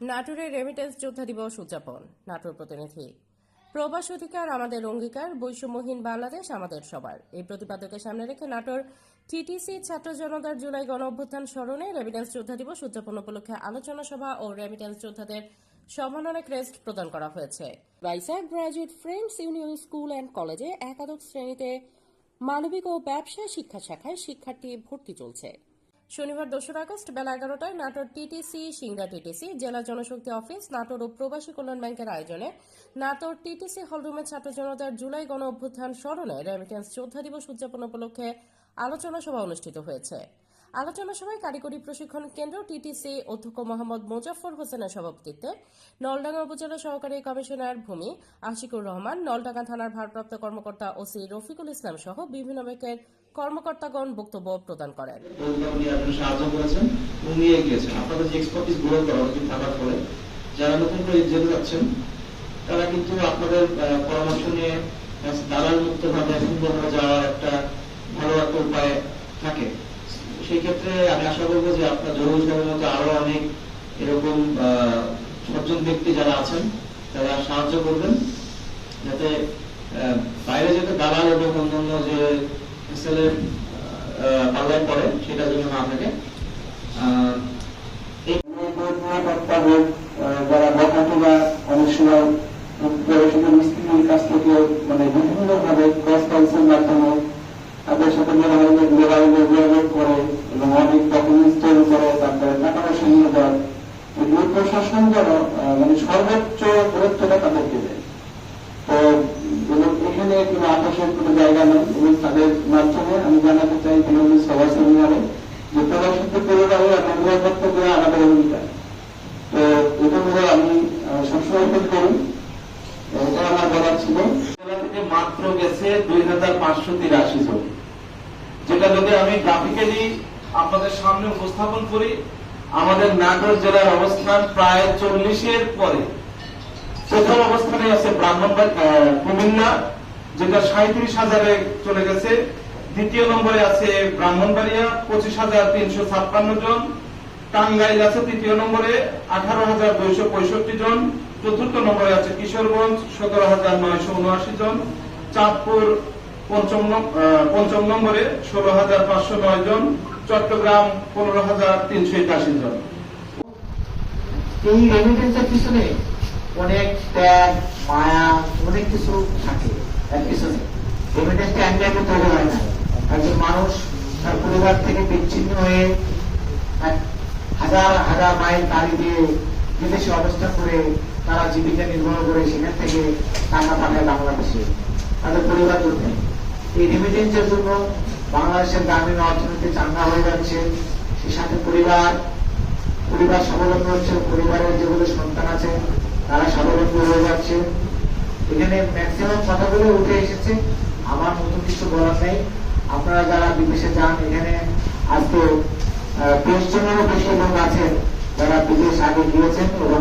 নাটোরের রেমিটেন্স যোদ্ধা দিবস উদযাপন, নাটোর প্রতিনিধি। প্রবাস অধিকার আমাদের অঙ্গীকার, বৈষম্যহীন বাংলাদেশ আমাদের সবার। এই প্রতিপাদকে সামনে রেখে নাটোর টিটিসি ছাত্র জনতার জুলাই গণ অভ্যুত্থান স্মরণে রেমিটেন্স যোদ্ধা দিবস উদযাপন উপলক্ষে আলোচনা সভা ও রেমিটেন্স যোদ্ধাদের সম্মাননা ক্রেস্ট প্রদান করা হয়েছে। বাইসাক graduate friends union school and কলেজে একাদশ শ্রেণীতে মানবিক ও ব্যবসা শিক্ষা শাখায় শিক্ষার্থী ভর্তি চলছে। শনিবার দোসরা আগস্ট বেলা এগারোটায় নাটোর টিটিসি সিংড়া টিটিসি, জেলা জনশক্তি অফিস, নাটোর ও প্রবাসী কল্যাণ ব্যাংকের আয়োজনে নাটোর টিটিসি হলরুমে ছাত্র জনতার জুলাই গণ অভ্যুত্থান স্মরণে রেমিটেন্স যোদ্ধা দিবস উদযাপন উপলক্ষে আলোচনা সভা অনুষ্ঠিত হয়েছে। আলোচনা সভায় কারিগরি প্রশিক্ষণ কেন্দ্র, টিটিসি অধ্যক্ষ মোহাম্মদ মোজাফর হোসেনের সভাপতিত্বে নলডাঙ্গা উপজেলা সহকারী কমিশনার ভূমি আশিকুর রহমান, নলডাঙ্গা থানার ভারপ্রাপ্ত কর্মকর্তা ওসি রফিকুল ইসলাম সহ বিভিন্ন ব্যাংকের কর্মকর্তাগণ বক্তব্য প্রদান করেন। যারা নতুন করে যাচ্ছেন, তারা কিন্তু আপনাদের পরামর্শ নিয়ে দালাল যাওয়ার একটা ভালো একটা উপায় থাকে। সেই ক্ষেত্রে আমি আশা করব যে আপনার জরুরি সময়ের মধ্যে আরও অনেক এরকম সজ্জন ব্যক্তি যারা আছেন, তারা সাহায্য করবেন যাতে বাইরে যেতে দালাল এবং অন্যান্য যে পাল্লায় পড়ে সেটা যেন না থাকে। অনেক সময় কাছ মানে বিভিন্ন ভাবে মাধ্যমে সাথে যোগাযোগ করে এবং অনেক ডকুমেন্টস তৈরি করে, তারপরে টাকা পয়সা নিয়ে দেয় এগুলো প্রশাসন যেন মানে সর্বোচ্চ গুরুত্বটা তাদেরকে দেয়। তো এখানে কোনো আপোষের কোনো জায়গা নেই, এবং তাদের মাধ্যমে আমি জানাতে চাই বিভিন্ন সভা সেমিনারে যে প্রবাসিত পরিবারের একটা নিরাপত্তা দেওয়া আমাদের অঙ্গীকার। তো, এটা হলো আমি সবসময় ফিল করি। এটা আমার বলার ছিল। থেকে মাত্র গেছে দুই হাজার পাঁচশো তিরাশি জন। যেটা যদি আমি গ্রাফিক্যালি আপনাদের সামনে উপস্থাপন করি, আমাদের নাটোর জেলার অবস্থান প্রায় চল্লিশের পরে। প্রথম অবস্থানে আছে ব্রাহ্মণবাড়ি কুমিল্লা, যেটা সাঁত্রিশ হাজারে চলে গেছে। দ্বিতীয় নম্বরে আছে ব্রাহ্মণবাড়িয়া, পঁচিশ হাজার তিনশো ছাপ্পান্ন জন। টাঙ্গাইল আছে তৃতীয় নম্বরে, আঠারো হাজার দুইশো পঁয়ষট্টি জন। চতুর্থ নম্বরে আছে কিশোরগঞ্জ, সতেরো হাজার নয়শো উনআশি জন। চাঁদপুর পঞ্চম নম্বরে ষোলো হাজার পাঁচশো নয় জন, চট্টগ্রাম পনেরো হাজার তিনশো একাশি জন। এই রেমিটেন্সের পিছনে অনেক ত্যাগ, মায়া, অনেক কিছু থাকে এর পিছনে। রেমিটেন্সটা এক জায়গায় তৈরি হয় না। একজন মানুষ তার পরিবার থেকে বিচ্ছিন্ন হয়ে হাজার হাজার মাইল গাড়ি দিয়ে বিদেশে অবস্থান করে তারা জীবিকা নির্বাহ করে সেখান থেকে টাকা পাঠায় বাংলাদেশে। তাদের পরিবার জন্য এই রেমিটেন্সের জন্য বাংলাদেশের গ্রামীণ অর্থনীতি চাঙ্গা হয়ে যাচ্ছে। সে সাথে পরিবার পরিবার স্বাবলম্বী হচ্ছে, পরিবারের যেগুলো সন্তান আছে, তারা স্বাবলম্বী হয়ে যাচ্ছে। এখানে ম্যাক্সিমাম কথাগুলো উঠে এসেছে। আমার নতুন কিছু বলার নেই। আপনারা যারা বিদেশে যান, এখানে আজকে জনেরও বেশি লোক আছেন, যারা বিদেশ আগে গিয়েছেন এবং